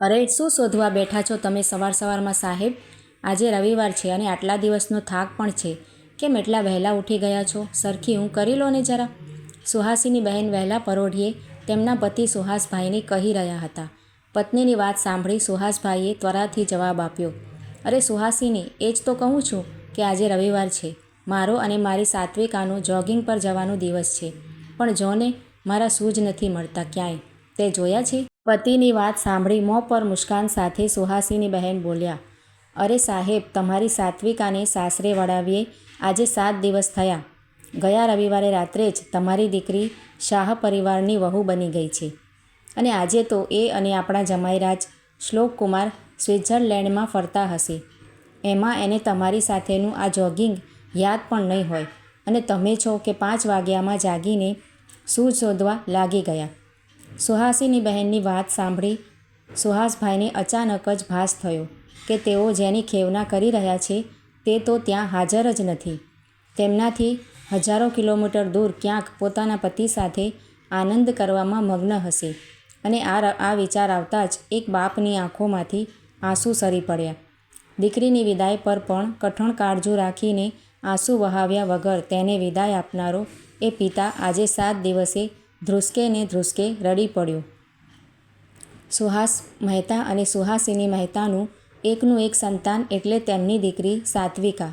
અરે, શું શોધવા બેઠા છો તમે સવાર સવારમાં સાહેબ? આજે રવિવાર છે અને આટલા દિવસનો થાક પણ છે. કેમ એટલા વહેલા ઉઠી ગયા છો? સરખી હું કરી લો ને જરા. સુહાસીની બહેન વહેલા પરોઢીએ તેમના પતિ સુહાસભાઈને કહી રહ્યા હતા. પત્નીની વાત સાંભળી સુહાસભાઈએ ત્વરાથી જવાબ આપ્યો. અરે, સુહાસીની, એ જ તો કહું છું કે આજે રવિવાર છે. મારો અને મારી સાત્વિકાનો જોગિંગ પર જવાનો દિવસ છે. પણ જોને, મારા સૂજ નથી મળતા ક્યાંય. તે જોયા છે? પતિની વાત સાંભળી મોં પર મુસ્કાન સાથે સુહાસીની બહેન બોલ્યા, અરે સાહેબ, તમારી સાત્વિકાને સાસરે વળાવીએ. આજે સાત દિવસ થયા. ગયા રવિવારે રાત્રે જ તમારી દીકરી શાહ પરિવારની વહુ બની ગઈ છે. અને આજે તો એ અને આપણા જમાઈરાજ શ્લોક કુમાર સ્વિટ્ઝરલેન્ડમાં ફરતા હશે. એમાં એને તમારી સાથેનું આ જોગિંગ યાદ પણ નહીં હોય. અને તમે છો કે પાંચ વાગ્યામાં જાગીને શું શોધવા લાગી ગયા. સુહાસીની બહેનની વાત સાંભળી સુહાસભાઈને અચાનક જ ભાસ થયો કે તેઓ જેની ખેવના કરી રહ્યા છે તે તો ત્યાં હાજર જ નથી. તેમનાથી હજારો કિલોમીટર દૂર ક્યાંક પોતાના પતિ સાથે આનંદ કરવામાં મગ્ન હશે અને આ આ વિચાર આવતા જ એક બાપની આંખોમાંથી આંસુ સરી પડ્યા. દીકરીની વિદાય પર પણ કઠણ કાળજુ રાખીને આંસુ વહાવ્યા વગર તેને વિદાય આપનારો એ પિતા આજે સાત દિવસે ધ્રુસકે ને ધ્રુસકે રડી પડ્યો. સુહાસ મહેતા અને સુહાસિની મહેતાનું એકનું એક સંતાન એટલે તેમની દીકરી સાત્વિકા.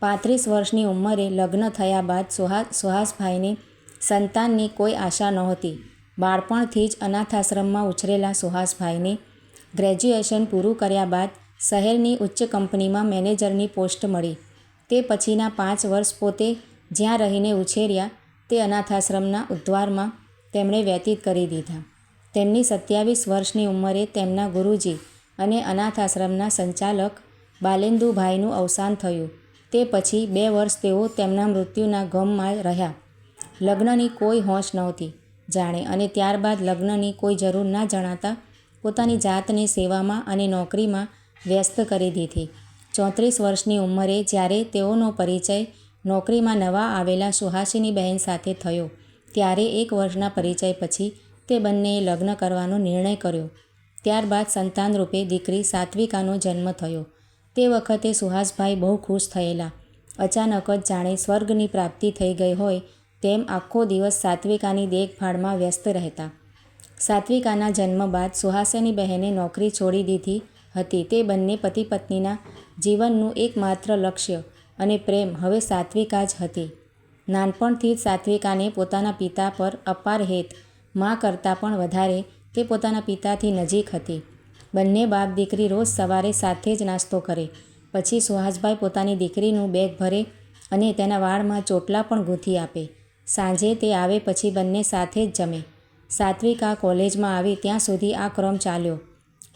પાંત્રીસ વર્ષની ઉંમરે લગ્ન થયા બાદ સુહા, સુહાસભાઈને સંતાનની કોઈ આશા નહોતી. બાળપણથી જ અનાથાશ્રમમાં ઉછરેલા સુહાસભાઈને ગ્રેજ્યુએશન પૂરું કર્યા બાદ શહેરની ઉચ્ચ કંપનીમાં મેનેજરની પોસ્ટ મળી. તે પછીના પાંચ વર્ષ પોતે જ્યાં રહીને ઉછેર્યા તે અનાથાશ્રમના ઉદ્વારમાં તેમણે વ્યતીત કરી દીધા. તેમની સત્યાવીસ વર્ષની ઉંમરે તેમના ગુરુજી અને અનાથાશ્રમના સંચાલક બાલેન્દુભાઈનું અવસાન થયું. તે પછી બે વર્ષ તેઓ તેમના મૃત્યુના ગમમાં રહ્યા. લગ્નની કોઈ હોશ નહોતી જાણે અને ત્યારબાદ લગ્નની કોઈ જરૂર ના જણાતા પોતાની જાતને સેવામાં અને નોકરીમાં વ્યસ્ત કરી દીધી. ચોત્રીસ વર્ષની ઉંમરે જ્યારે તેઓનો પરિચય નોકરીમાં નવા આવેલા સુહાસિની બહેન સાથે થયો. ત્યારે એક વર્ષના પરિચય પછી તે બંનેએ લગ્ન કરવાનો નિર્ણય કર્યો. ત્યારબાદ સંતાનરૂપે દીકરી સાત્વિકાનો જન્મ થયો. તે વખતે સુહાસભાઈ બહુ ખુશ થયેલા. અચાનક જ જાણે સ્વર્ગની પ્રાપ્તિ થઈ ગઈ હોય તેમ આખો દિવસ સાત્વિકાની દેખભાળમાં વ્યસ્ત રહેતા. સાત્વિકાના જન્મ બાદ સુહાસિની બહેને નોકરી છોડી દીધી હતી. તે બંને પતિ પત્નીના જીવનનું એકમાત્ર લક્ષ્ય અને પ્રેમ હવે સાત્વિકા જ હતી. નાનપણથી જ સાત્વિકાને પોતાના પિતા પર અપાર હેત, મા કરતાં પણ વધારે તે પોતાના પિતાથી નજીક હતી. બંને બાપ દીકરી રોજ સવારે સાથે જ નાસ્તો કરે, પછી સુહાસભાઈ પોતાની દીકરીનું બેગ ભરે અને તેના વાળમાં ચોટલા પણ ગૂંથી આપે. સાંજે તે આવે પછી બંને સાથે જ જમે. સાત્વિકા કોલેજમાં આવી ત્યાં સુધી આ ક્રમ ચાલ્યો.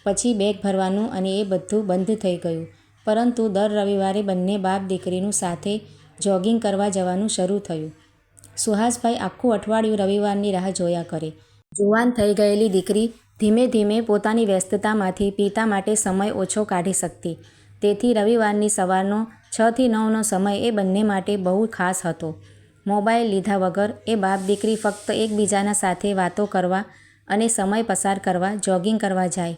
પછી બેગ ભરવાનું અને એ બધું બંધ થઈ ગયું. પરંતુ દર રવિવારે બંને બાપ દીકરીનું સાથે જોગિંગ કરવા જવાનું શરૂ થયું. સુહાસભાઈ આખું અઠવાડિયું રવિવારની રાહ જોયા કરે. જુવાન થઈ ગયેલી દીકરી ધીમે ધીમે પોતાની વ્યસ્તતામાંથી પિતા માટે સમય ઓછો કાઢી શકતી. તેથી રવિવારની સવારનો છથી નવનો સમય એ બંને માટે બહુ ખાસ હતો. મોબાઈલ લીધા વગર એ બાપ દીકરી ફક્ત એકબીજાના સાથે વાતો કરવા અને સમય પસાર કરવા, જોગિંગ કરવા જાય.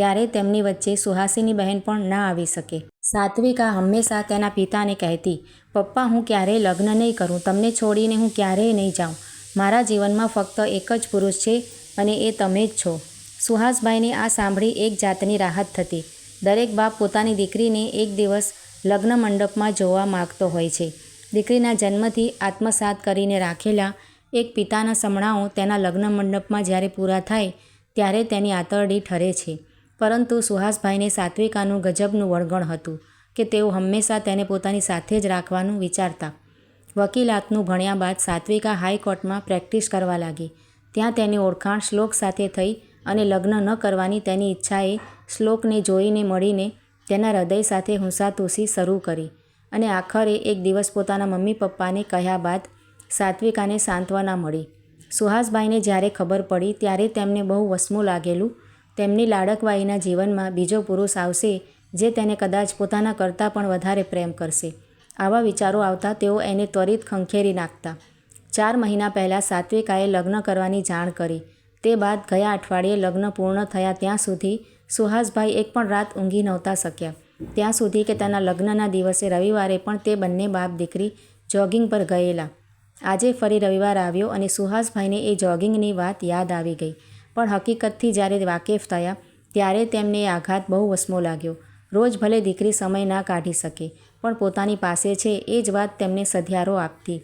ત્યારે તેમની વચ્ચે સુહાસિની બહેન પણ ના આવી શકે. સાત્વિકા હંમેશા તેના પિતાને કહેતી, પપ્પા, હું ક્યારેય લગ્ન નહીં કરું. તમને છોડીને હું ક્યારેય નહીં જાઉં. મારા જીવનમાં ફક્ત એક જ પુરુષ છે અને એ તમે જ છો. સુહાસભાઈને આ સાંભળી એક જાતની રાહત થતી. દરેક બાપ પોતાની દીકરીને એક દિવસ લગ્ન મંડપમાં જોવા માગતો હોય છે. દીકરીના જન્મથી આત્મસાત કરીને રાખેલા એક પિતાના સમણાઓ તેના લગ્ન મંડપમાં જ્યારે પૂરા થાય, ત્યારે તેની આંતરડી ઠરે છે. પરંતુ સુહાસભાઈને સાત્વિકાનું ગજબનું વળગણ હતું કે તેઓ હંમેશા તેને પોતાની સાથે જ રાખવાનું વિચારતા. વકીલાતનું ભણ્યા બાદ સાત્વિકા હાઈકોર્ટમાં પ્રેક્ટિસ કરવા લાગી. ત્યાં તેની ઓળખાણ શ્લોક સાથે થઈ અને લગ્ન ન કરવાની તેની ઈચ્છાએ શ્લોકને જોઈને મળીને તેના હૃદય સાથે હુંસાતુસી શરૂ કરી અને આખરે એક દિવસ પોતાના મમ્મી પપ્પાને કહ્યા બાદ સાત્વિકાને સાંત્વના મળી. સુહાસભાઈને જ્યારે ખબર પડી ત્યારે તેમને બહુ વસમું લાગેલું તેમની લાડકવાઈના જીવનમાં બીજો પુરુષ આવશે જે તેને કદાચ પોતાના કરતાં પણ વધારે પ્રેમ કરશે. આવા વિચારો આવતા તેઓ એને ત્વરિત ખંખેરી નાખતા. ચાર મહિના પહેલાં સાત્વિકાએ લગ્ન કરવાની જાણ કરી. તે બાદ ગયા અઠવાડિયે લગ્ન પૂર્ણ થયા ત્યાં સુધી સુહાસભાઈ એક પણ રાત ઊંઘી નહોતા શક્યા. ત્યાં સુધી કે તેના લગ્નના દિવસે રવિવારે પણ તે બંને બાપ દીકરી જોગિંગ પર ગયેલા. આજે ફરી રવિવાર આવ્યો અને સુહાસભાઈને એ જોગિંગની વાત યાદ આવી ગઈ. પણ હકીકતથી જ્યારે વાકેફ થયા, ત્યારે તેમને એ આઘાત બહુ વસમો લાગ્યો. રોજ ભલે દીકરી સમય ના કાઢી શકે, પણ પોતાની પાસે છે એ જ વાત તેમને સધિયારો આપતી.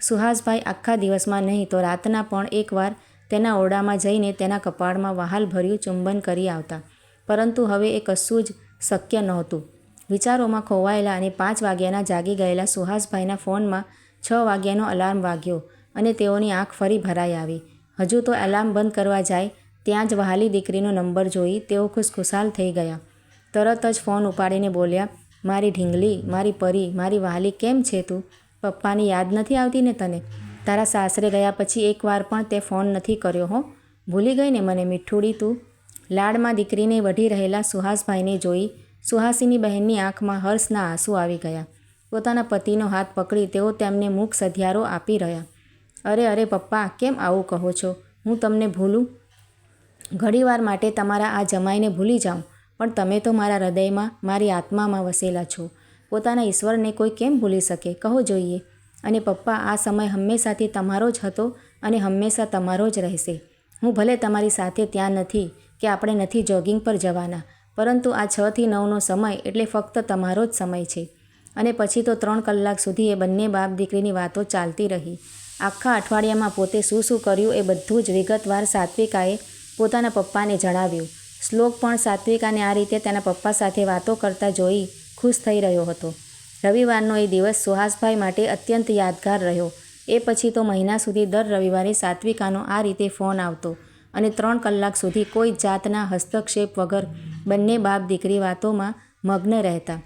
સુહાસભાઈ આખા દિવસમાં નહીં, તો રાતના પણ એકવાર તેના ઓરડામાં જઈને તેના કપાળમાં વહાલ ભર્યું ચુંબન કરી આવતા. પરંતુ હવે એ કશું જ શક્ય નહોતું. વિચારોમાં ખોવાયેલા અને પાંચ વાગ્યાના જાગી ગયેલા સુહાસભાઈના ફોનમાં છ વાગ્યાનો અલાર્મ વાગ્યો અને તેઓની આંખ ફરી ભરાઈ આવી. હજુ તો એલાર્મ બંધ કરવા જાય, ત્યાં જ વહાલી દીકરીનો નંબર જોઈ તેઓ ખુશખુશાલ થઈ ગયા. તરત જ ફોન ઉપાડીને બોલ્યા, મારી ઢીંગલી, મારી પરી, મારી વહાલી કેમ છે તું? પપ્પાની યાદ નથી આવતી ને તને? તારા સાસરે ગયા પછી એકવાર પણ તે ફોન નથી કર્યો હો? ભૂલી ગઈ ને મને મીઠુડી તું? લાડમાં દીકરીને વઢી રહેલા સુહાસભાઈને જોઈ સુહાસીની બહેનની આંખમાં હર્ષના આંસુ આવી ગયા. પોતાના પતિનો હાથ પકડી તેઓ તેમને મુખ સધિયારો આપી રહ્યા. અરે અરે પપ્પા, કેમ આવું કહો છો? હું તમને ભૂલું? ઘણીવાર માટે તમારા આ જમાઈને ભૂલી જાઉં, પણ તમે તો મારા હૃદયમાં, મારી આત્મામાં વસેલા છો. પોતાના ઈશ્વરને કોઈ કેમ ભૂલી શકે? કહો જોઈએ. અને પપ્પા, આ સમય હંમેશાથી તમારો જ હતો અને હંમેશા તમારો જ રહેશે. હું ભલે તમારી સાથે ત્યાં નથી કે આપણે નથી જોગિંગ પર જવાના, પરંતુ આ છથી નવનો સમય એટલે ફક્ત તમારો જ સમય છે. અને પછી તો ત્રણ કલાક સુધી એ બંને બાપ દીકરીની વાતો ચાલતી રહી. આખા અઠવાડિયામાં પોતે શું શું કર્યું એ બધું જ વિગતવાર સાત્વિકાએ પોતાના પપ્પાને જણાવ્યું. શ્લોક પણ સાત્વિકાને આ રીતે તેના પપ્પા સાથે વાતો કરતા જોઈ ખુશ થઈ રહ્યો હતો. રવિવારનો એ દિવસ સુહાસભાઈ માટે અત્યંત યાદગાર રહ્યો. એ પછી તો મહિના સુધી દર રવિવારે સાત્વિકાનો આ રીતે ફોન આવતો અને ત્રણ કલાક સુધી કોઈ જાતના હસ્તક્ષેપ વગર બંને બાપ દીકરી વાતોમાં મગ્ન રહેતા.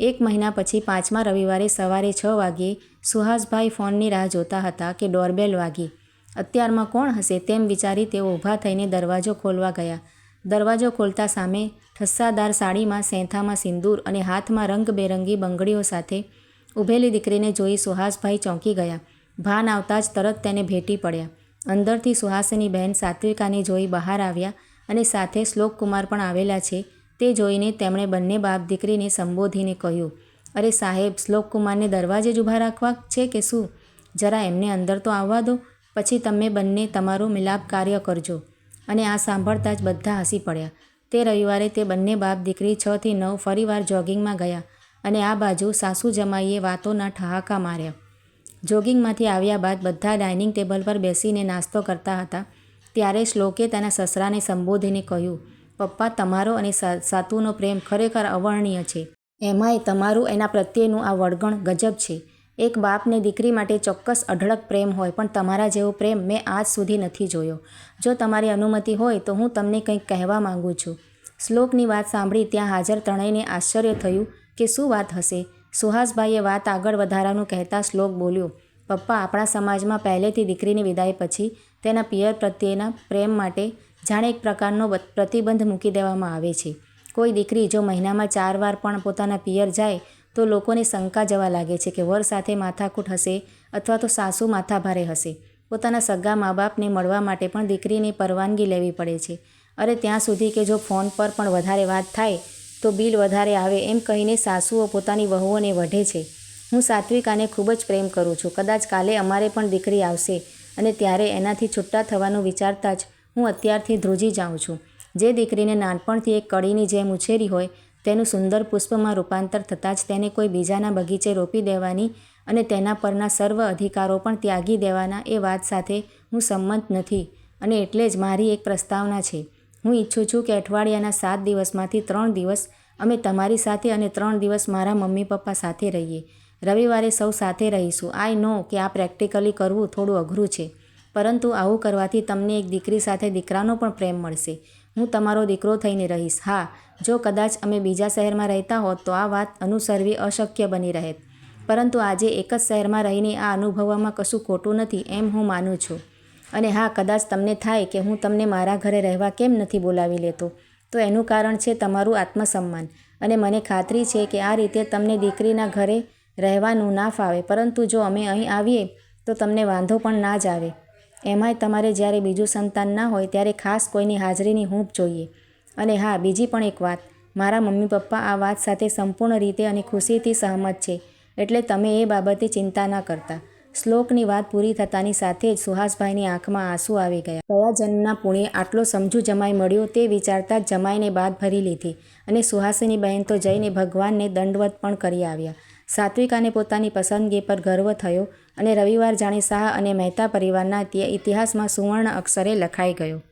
એક મહિના પછી પાંચમા રવિવારે સવારે છ વાગ્યે સુહાસભાઈ ફોનની રાહ જોતા હતા કે ડોરબેલ વાગી. અત્યારમાં કોણ હશે તેમ વિચારી તેઓ ઊભા થઈને દરવાજો ખોલવા ગયા. દરવાજો ખોલતા સામે ઠસ્સાદાર સાડીમાં સેંથામાં સિંદૂર અને હાથમાં રંગબેરંગી બંગડીઓ સાથે ઊભેલી દીકરીને જોઈ સુહાસભાઈ ચોંકી ગયા. ભાન આવતા જ તરત તેને ભેટી પડ્યા. અંદરથી સુહાસની બહેન સાત્વિકાને જોઈ બહાર આવ્યા અને સાથે શ્લોક કુમાર પણ આવેલા છે તે જોઈને તેમણે બંને બાપ દીકરીને સંબોધીને કહ્યું, અરે સાહેબ શ્લોકકુમારને દરવાજે જ ઊભા રાખવા છે કે શું? જરા એમને અંદર તો આવવા દો, પછી તમે બંને તમારું મિલાપ કાર્ય કરજો. અને આ સાંભળતા જ બધા હસી પડ્યા. તે રવિવારે તે બંને બાપ દીકરી છથી નવ ફરીવાર જોગિંગમાં ગયા અને આ બાજુ સાસુ જમાઈએ વાતોના ઠહાકા માર્યા. જોગિંગમાંથી આવ્યા બાદ બધા ડાઇનિંગ ટેબલ પર બેસીને નાસ્તો કરતા હતા. ત્યારે શ્લોકે તેના સસરાને સંબોધીને કહ્યું પપ્પા તમારો અને સાતુનો પ્રેમ ખરેખર અવર્ણનીય છે. એમાંય તમારું એના પ્રત્યેનું આ વળગણ ગજબ છે. એક બાપને દીકરી માટે ચોક્કસ અઢળક પ્રેમ હોય પણ તમારા જેવો પ્રેમ મેં આજ સુધી નથી જોયો. જો તમારી અનુમતિ હોય તો હું તમને કંઈક કહેવા માંગુ છું. શ્લોકની વાત સાંભળી ત્યાં હાજર ત્રણેયને આશ્ચર્ય થયું કે શું વાત હશે? સુહાસભાઈએ વાત આગળ વધારાનું કહેતા શ્લોક બોલ્યો, પપ્પા, આપણા સમાજમાં પહેલેથી દીકરીની વિદાય પછી તેના પિયર પ્રત્યેના પ્રેમ માટે જાણે એક પ્રકારનો પ્રતિબંધ મૂકી દેવામાં આવે છે. કોઈ દીકરી જો મહિનામાં ચાર વાર પણ પોતાના પિયર જાય, તો લોકોને શંકા જવા લાગે છે કે વર સાથે માથાકૂટ હશે અથવા તો સાસુ માથાભારે હશે. પોતાના સગા મા બાપને મળવા માટે પણ દીકરીને પરવાનગી લેવી પડે છે. અરે ત્યાં સુધી કે જો ફોન પર પણ વધારે વાત થાય, તો બિલ વધારે આવે એમ કહીને સાસુઓ પોતાની વહુઓને વઢે છે. હું સાત્વિકાને ખૂબ જ પ્રેમ કરું છું. કદાચ કાલે અમારે પણ દીકરી આવશે અને ત્યારે એનાથી છૂટા થવાનું વિચારતા જ હું અત્યારથી ધ્રુજી જાઉં છું. જે દીકરીને નાનપણથી એક કળીની જેમ ઉછેરી હોય, તેનું સુંદર પુષ્પમાં રૂપાંતર થતાં જ તેને કોઈ બીજાના બગીચે રોપી દેવાની અને તેના પરના સર્વ અધિકારો પણ ત્યાગી દેવાના એ વાત સાથે હું સંમત નથી અને એટલે જ મારી એક પ્રસ્તાવના છે. હું ઈચ્છું છું કે અઠવાડિયાના સાત દિવસમાંથી ત્રણ દિવસ અમે તમારી સાથે અને ત્રણ દિવસ મારા મમ્મી પપ્પા સાથે રહીએ. રવિવારે સૌ સાથે રહીશું. આઈ નો કે આ પ્રેક્ટિકલી કરવું થોડું અઘરું છે. પરંતુ આવું કરવાથી તમને એક દીકરી સાથે દીકરાનો પણ પ્રેમ મળશે. હું તમારો દીકરો થઈને રહીશ. હા, જો કદાચ અમે બીજા શહેરમાં રહેતા હોત તો આ વાત અનુસરવી અશક્ય બની રહેત. પરંતુ આજે એક જ શહેરમાં રહીને આ અનુભવવામાં કશું ખોટું નથી એમ હું માનું છું. અને હા, કદાચ તમને થાય કે હું તમને મારા ઘરે રહેવા કેમ નથી બોલાવી લેતો, તો એનું કારણ છે તમારું આત્મસન્માન. અને મને ખાતરી છે કે આ રીતે તમને દીકરીના ઘરે રહેવાનું ના ફાવે. પરંતુ જો અમે અહીં આવીએ તો તમને વાંધો પણ ના જ આવે. એમાંય તમારે જ્યારે બીજું સંતાન ના હોય ત્યારે ખાસ કોઈની હાજરીની હૂંફ જોઈએ. અને હા, બીજી પણ એક વાત. મારા મમ્મી પપ્પા આ વાત સાથે સંપૂર્ણ રીતે અને ખુશીથી સહમત છે. એટલે તમે એ બાબતે ચિંતા ના કરતા. શ્લોકની વાત પૂરી થતાની સાથે જ સુહાસભાઈની આંખમાં આંસુ આવી ગયા. કયા જન્મના પુણ્ય આટલો સમજુ જમાઈ મળ્યો તે વિચારતા જ જમાઈને બાદ ભરી લીધી. અને સુહાસિની બહેન તો જઈને ભગવાનને દંડવત પણ કરી આવ્યા. સાત્વિકાને પોતાની પસંદગી પર ગર્વ થયો. અને રવિવાર જાણે શાહ અને મહેતા પરિવારના ઇતિ- ઇતિહાસમાં સુવર્ણ અક્ષરે લખાઈ ગયો.